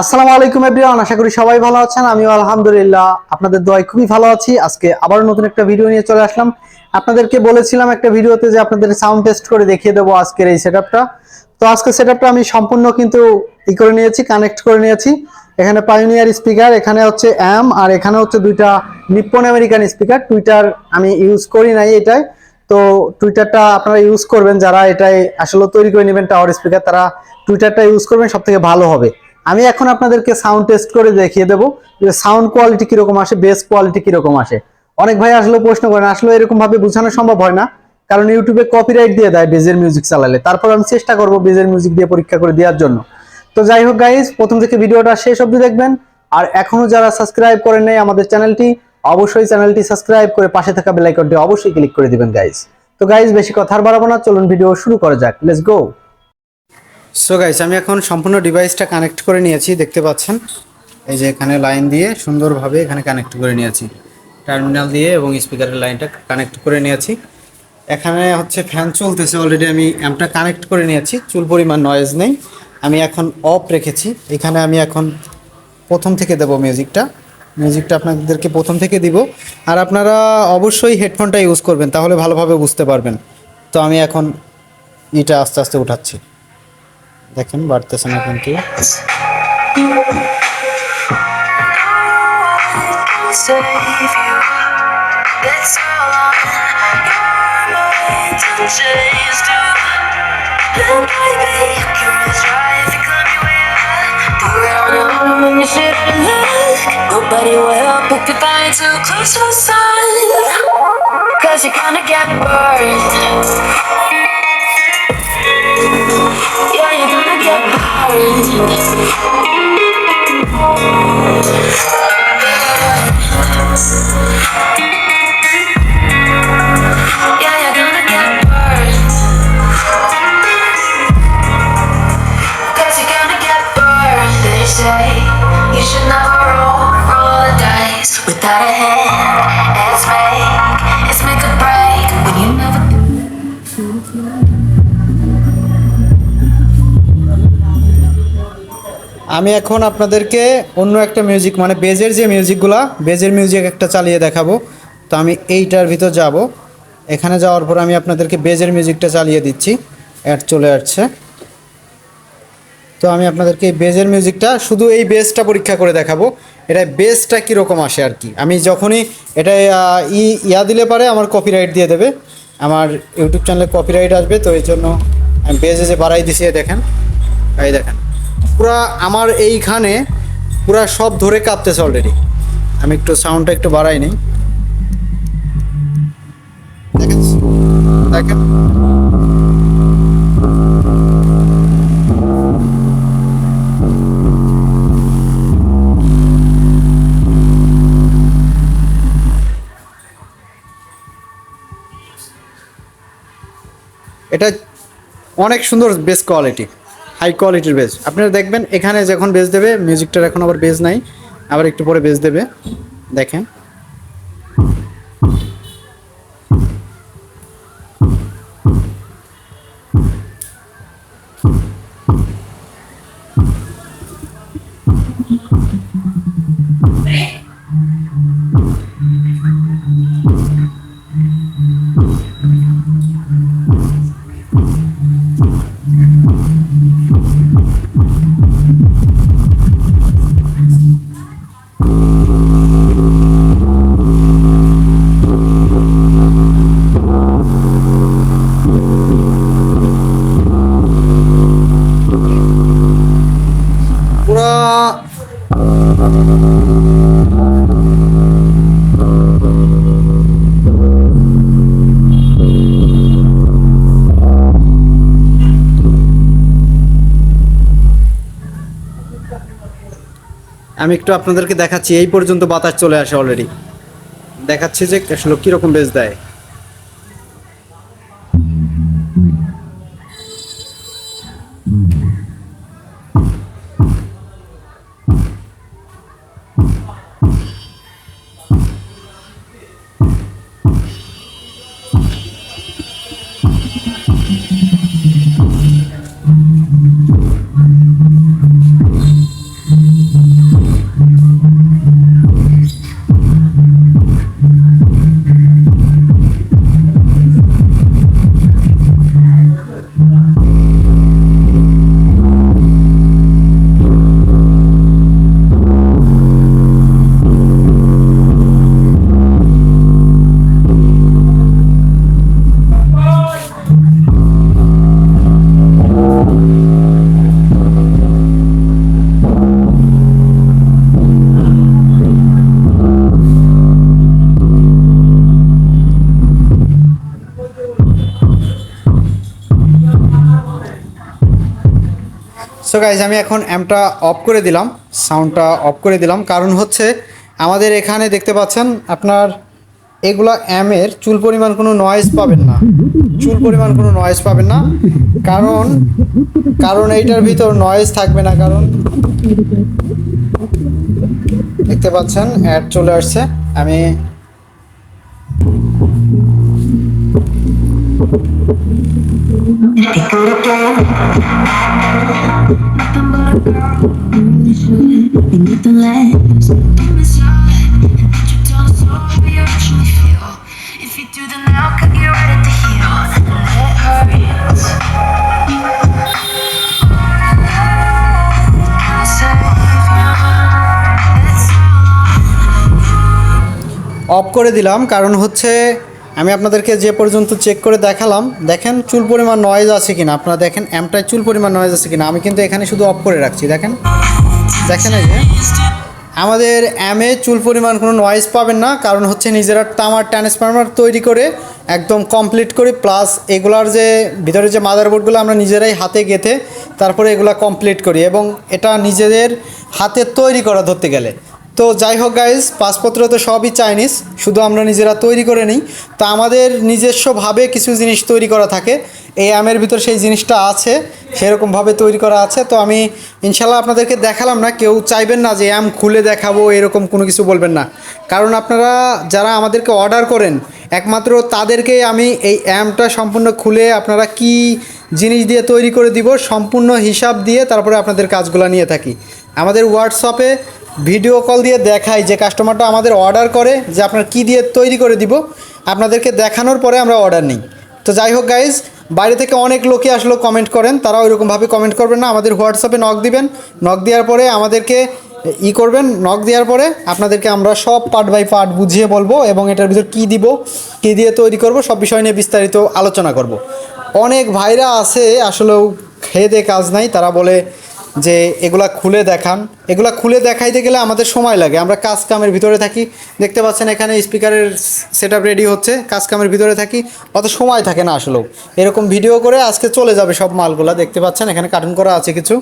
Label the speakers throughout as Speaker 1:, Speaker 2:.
Speaker 1: আসসালামু আলাইকুম এভরিওয়ান আশা করি সবাই ভালো আছেন, আমিও আলহামদুলিল্লাহ, আপনাদের দোয়ায় খুবই ভালো আছি। আজকে আবার নতুন একটা ভিডিও নিয়ে চলে আসলাম। আপনাদেরকে বলেছিলাম একটা ভিডিওতে যে আপনাদের সাউন্ড টেস্ট করে দেখিয়ে দেবো আজকের এই সেটআপটা তো আজকে সেটআপটা আমি সম্পূর্ণ কিন্তু ই করে নিয়েছি কানেক্ট করে নিয়েছি। এখানে পাইনিয়ার স্পিকার এখানে হচ্ছে অ্যাম আর এখানে হচ্ছে দুইটা নিপ্পন আমেরিকান স্পিকার টুইটার আমি ইউজ করি নাই এটাই। তো টুইটারটা আপনারা ইউজ করবেন, যারা এটাই আসলে তৈরি করে নেবেন টাওয়ার স্পিকার তারা টুইটারটা ইউজ করবেন সব থেকে ভালো হবে। আমি এখন আপনাদেরকে সাউন্ড টেস্ট করে দেখিয়ে দেবো যে সাউন্ড কোয়ালিটি কীরকম আসে বেস কোয়ালিটি কীরকম আসে। অনেক ভাই আসলে প্রশ্ন করেন আসলে এরকম ভাবে বোঝানো সম্ভব হয় না, কারণ ইউটিউবে কপিরাইট দিয়ে দেয় বেজের মিউজিক চালালে। তারপর আমি চেষ্টা করব বেজের মিউজিক দিয়ে পরীক্ষা করে দেওয়ার জন্য। তো যাই হোক গাইজ প্রথম থেকে ভিডিওটা শেষ অবধি দেখবেন। আর এখনও যারা সাবস্ক্রাইব করেন নাই আমাদের চ্যানেলটি অবশ্যই চ্যানেলটি সাবস্ক্রাইব করে পাশে থাকা বেল আইকনটি অবশ্যই ক্লিক করে দিবেন গাইজ তো গাইজ বেশি কথা আর বাড়াবো না, চলুন ভিডিও শুরু করা যাক। লেটস গো সো গাইস আমি এখন সম্পূর্ণ ডিভাইসটা কানেক্ট করে নিয়েছি, দেখতে পাচ্ছেন? এই যে এখানে লাইন দিয়ে সুন্দরভাবে এখানে কানেক্ট করে নিয়েছি। টার্মিনাল দিয়ে এবং স্পিকারের লাইনটা কানেক্ট করে নিয়েছি। এখানে হচ্ছে ফ্যান চলতেছে অলরেডি আমি অ্যাম্পটা কানেক্ট করে নিয়েছি। চুল পরিমাণ নয়েজ নেই। আমি এখন অফ রেখেছি। এখানে আমি এখন প্রথম থেকে দেবো মিউজিকটা মিউজিকটা আপনাদেরকে প্রথম থেকে দিব। আর আপনারা অবশ্যই হেডফোনটা ইউজ করবেন, তাহলে ভালোভাবে বুঝতে পারবেন। তো আমি এখন এটা আস্তে আস্তে উঠাচ্ছি। দেখেন বাড়তেছে না কিন্তু
Speaker 2: save you. That's all I'm going to chase to. And baby, you can always try if you climb your way up. Do it on your own when you shouldn't look. Nobody will help if you're flying too close to the sun. Cause you're gonna get burned. you should never roll, roll the dice without a hand.
Speaker 1: আমি এখন আপনাদেরকে অন্য একটা music মানে বেজের যে মিউজিকগুলা বেজের music একটা চালিয়ে দেখাবো। তো আমি এইটার ভিতর যাব। এখানে যাওয়ার পর আমি আপনাদেরকে বেজের মিউজিকটা চালিয়ে দিচ্ছি। অ্যাড চলে আসছে। তো আমি আপনাদেরকে এই বেজের মিউজিকটা শুধু এই বেসটা পরীক্ষা করে দেখাবো। এটা বেসটা কীরকম আসে আর কি? আমি যখনই এটা ই, ইয়া দিলে পারে আমার কপিরাইট দিয়ে দেবে। আমার ইউটিউব চ্যানেলে কপিরাইট আসবে, তো এই জন্য আমি বেজে যে বাড়াই দিছি দেখেন। এই দেখেন। পুরা আমার এইখানে পুরা সব ধরে কাঁপতেছে অলরেডি আমি একটু সাউন্ডটা একটু বাড়াই নিই। দেখেন এটা অনেক সুন্দর বেস কোয়ালিটি হাই কোয়ালিটির বেস আপনারা দেখবেন, এখানে যখন বেস দেবে মিউজিকটার এখন আবার বেস নাই। আবার একটু পরে বেস দেবে। দেখেন। আমি একটু আপনাদেরকে দেখাচ্ছি, এই পর্যন্ত বাতাস চলে আসে অলরেডি দেখাচ্ছি যে আসলে কীরকম বেশ দেয়। সো গাইজ আমি এখন অ্যাম্পটা অফ করে দিলাম সাউন্ডটা অফ করে দিলাম। কারণ হচ্ছে, আমাদের এখানে দেখতে পাচ্ছেন, আপনার এগুলা অ্যামের চুল পরিমাণ কোনো নয়েজ পাবেন না। চুল পরিমাণ কোনো নয়েজ পাবেন না। কারণ কারণ এইটার ভিতর নয়েজ থাকবে না, কারণ দেখতে পাচ্ছেন অ্যাড চলে আসছে। আমি অফ করে দিলাম কারণ হচ্ছে আমি আপনাদেরকে যে পর্যন্ত চেক করে দেখালাম, দেখেন চুল পরিমাণ নয়েজ আছে কিনা। আপনারা দেখেন অ্যাম্পটায় চুল পরিমাণ নয়েজ আছে কিনা। আমি কিন্তু এখানে শুধু অফ করে রাখছি, দেখেন। দেখেন এই যে। আমাদের অ্যামে চুল পরিমাণ কোনো নয়েজ পাবেন না, কারণ হচ্ছে নিজেরা তামার ট্রান্সফরমার তৈরি করে একদম কমপ্লিট করি প্লাস এগুলার যে, ভিতরে যে মাদারবোর্ডগুলো আমরা নিজেরাই হাতে গেঁথে, তারপরে এগুলা কমপ্লিট করি। এবং এটা নিজেদের হাতে তৈরি করা ধরতে গেলে। তো যাই হোক গাইজ পাসপত্র তো সবই চাইনিজ শুধু আমরা নিজেরা তৈরি করে নিই। তো আমাদের নিজস্বভাবে কিছু জিনিস তৈরি করা থাকে। এই আমের ভিতর সেই জিনিসটা আছে, সেরকমভাবে তৈরি করা আছে। তো আমি ইনশাল্লাহ আপনাদেরকে দেখালাম না, কেউ চাইবেন না যে আম খুলে দেখাবো, এরকম কোনো কিছু বলবেন না। কারণ আপনারা যারা আমাদেরকে অর্ডার করেন, একমাত্র তাদেরকে আমি এই অ্যামটা সম্পূর্ণ খুলে আপনারা কি জিনিস দিয়ে তৈরি করে দিব, সম্পূর্ণ হিসাব দিয়ে তারপরে আপনাদের কাজগুলো নিয়ে থাকি। আমাদের হোয়াটসঅ্যাপে ভিডিও কল দিয়ে দেখাই যে কাস্টমারটা আমাদের অর্ডার করে, যে আপনার কি দিয়ে তৈরি করে দিব। আপনাদেরকে দেখানোর পরে আমরা অর্ডার নিই। তো যাই হোক গাইজ বাইরে থেকে অনেক লোকে আসলো কমেন্ট করেন। তারা ওইরকমভাবে কমেন্ট করবেন না, আমাদের হোয়াটসঅ্যাপে নক দিবেন। নক দেওয়ার পরে আমাদেরকে ই করবেন। নক দেওয়ার পরে আপনাদেরকে আমরা সব পার্ট বাই পার্ট বুঝিয়ে বলব এবং এটার ভিতর কী দিব, কী দিয়ে তৈরি করব, সব বিষয় নিয়ে বিস্তারিত আলোচনা করব। অনেক ভাইরা আছে, আসলেও খেয়ে দিয়ে কাজ নাই। তারা বলে যে এগুলা খুলে দেখান। এগুলা খুলে দেখাইতে গেলে আমাদের সময় লাগে। আমরা কাজ কামের ভিতরে থাকি। দেখতে পাচ্ছেন এখানে স্পিকারের সেট রেডি হচ্ছে। কাজ কামের ভিতরে থাকি। অত সময় থাকে না আসলেও। এরকম ভিডিও করে আজকে চলে যাবে সব মালগুলা। দেখতে পাচ্ছেন এখানে কার্টুন করা আছে কিছু।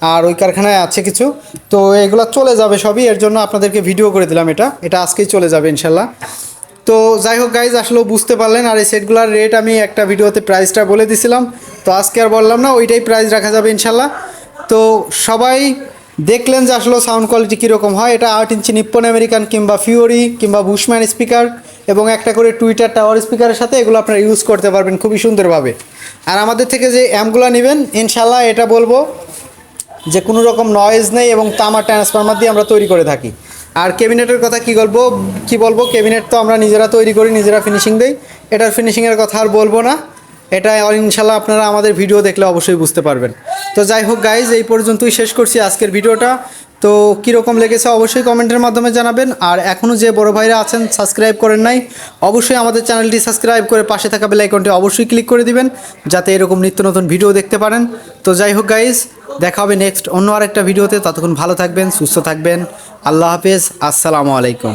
Speaker 1: আর ওই কারখানায় আছে কিছু। তো এগুলা চলে যাবে সবই। এর জন্য আপনাদেরকে ভিডিও করে দিলাম এটা। এটা আজকেই চলে যাবে ইনশাল্লাহ। তো যাই হোক গাইজ আসলেও বুঝতে পারলেন। আর এই সেটগুলোর রেট আমি একটা ভিডিওতে প্রাইসটা বলে দিছিলাম। তো আজকে আর বললাম না, ওইটাই প্রাইস রাখা যাবে ইনশাল্লাহ। তো সবাই দেখলেন যে আসলে সাউন্ড কোয়ালিটি কীরকম হয়। এটা আট ইঞ্চি নিপ্পন আমেরিকান কিংবা ফিওরি কিংবা বুশম্যান স্পিকার এবং একটা করে টুইটার টাওয়ার স্পিকারের সাথে এগুলো আপনারা ইউজ করতে পারবেন খুবই সুন্দরভাবে। আর আমাদের থেকে যে অ্যামগুলো নেবেন ইনশাল্লাহ এটা বলব যে কোনো রকম নয়েজ নেই এবং তামার ট্রান্সফরমার দিয়ে আমরা তৈরি করে থাকি। আর ক্যাবিনেটের কথা কি বলব কি বলব? ক্যাবিনেট তো আমরা নিজেরা তৈরি করি, নিজেরা ফিনিশিং দেই। এটার ফিনিশিংয়ের কথা আর বলব না। এটা ইনশাল্লাহ আপনারা আমাদের ভিডিও দেখলে অবশ্যই বুঝতে পারবেন। তো যাই হোক গাইজ এই পর্যন্তই শেষ করছি আজকের ভিডিওটা। তো কীরকম লেগেছে অবশ্যই কমেন্টের মাধ্যমে জানাবেন। আর এখনও যে বড় ভাইরা আছেন সাবস্ক্রাইব করেন নাই, অবশ্যই আমাদের চ্যানেলটি সাবস্ক্রাইব করে পাশে থাকা বেল আইকনটি অবশ্যই ক্লিক করে দিবেন, যাতে এরকম নিত্য নতুন ভিডিও দেখতে পারেন। তো যাই হোক গাইজ দেখা হবে নেক্সট অন্য আরেকটা ভিডিওতে। ততক্ষণ ভালো থাকবেন, সুস্থ থাকবেন। আল্লাহ হাফেজ, আসসালামু আলাইকুম।